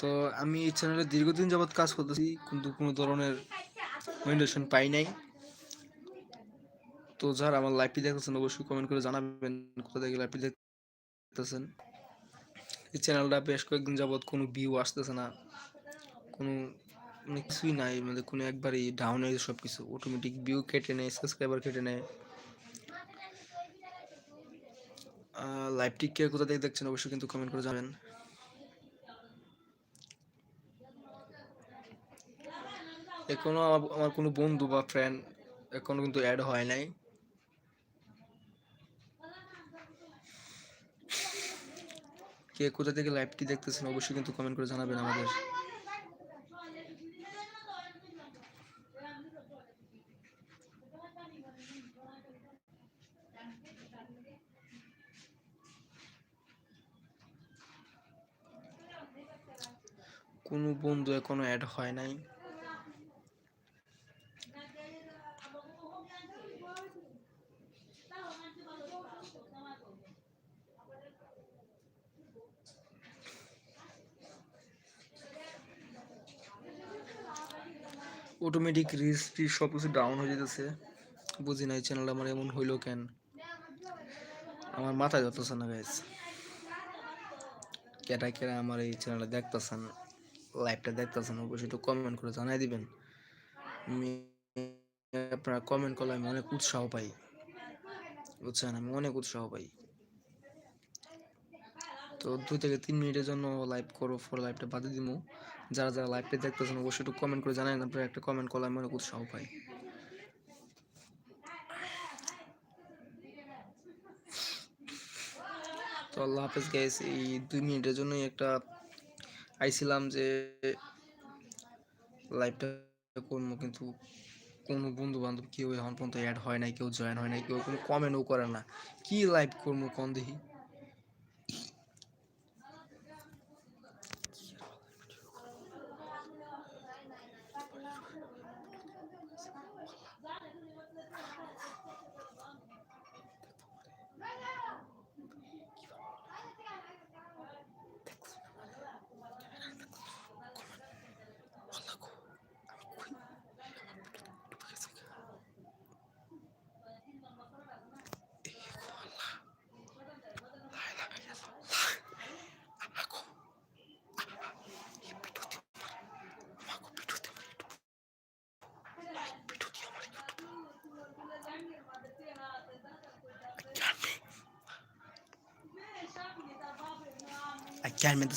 তো আমি এই চ্যানেলে দীর্ঘদিন যাবৎ কাজ করতেছি, কিন্তু কোনো ধরনের মনিটেশন পাই নাই। তো যারা আমার লাইভটি দেখতেছেন, অবশ্যই কমেন্ট করে জানাবেন কোথা থেকে লাইভটি দেখতেছেন। এই চ্যানেলটা বেশ কয়েকদিন যাবৎ কোনো ভিউ আসতেছে না। কোনো মানে কিছুই নাই মানে কোনো একবারই ডাউন হয়ে সব কিছু অটোমেটিক ভিউ কেটে নেয় সাবস্ক্রাইবার কেটে নেয়। লাইভটি কে কোথা থেকে দেখছেন, অবশ্যই কিন্তু কমেন্ট করে জানাবেন। এখনও আমার আমার কোনো বন্ধু বা ফ্রেন্ড এখনও কিন্তু অ্যাড হয় নাই। কে কোথা থেকে লাইভটি দেখতেছেন অবশ্যই কিন্তু কমেন্ট করে জানাবেন আমাদের। কোনো বন্ধু এখনও অ্যাড হয় নাই। অটোমেটিক টিচ সব কিছু ডাউন হয়ে যেতেছে। বুঝি নাই চ্যানেল আমার এমন হইল কেন? আমার মাথায় ধরতেছে না গাইজ কেটা কেটা আমার এই চ্যানেলটা দেখতেছেন লাইভটা দেখতেছেন, অবশ্যই একটু কমেন্ট করে জানাই দিবেন। আপনারা কমেন্ট করলে আমি অনেক উৎসাহ পাই। বুঝছেন? আমি অনেক উৎসাহ পাই। তো দুই থেকে তিন মিনিটের জন্য লাইভ করো ফর লাইভটা বাদে দিমু। যারা যারা লাইভটা দেখতেছেন, অবশ্যই একটু কমেন্ট করে জানাই আপনারা একটা কমেন্ট করলে আমি অনেক উৎসাহ পাই। তো আল্লাহ হাফেজ গাইস এই দুই মিনিটের জন্যই একটা আইছিলাম যে লাইভটা করব, কিন্তু কোনো বন্ধু বান্ধব কেউ এখন পর্যন্ত অ্যাড হয় নাই, কেউ জয়েন হয় নাই, কেউ কোনো কমেন্টও করে না। কি লাইভ করব কন দেখি? Gelmedi.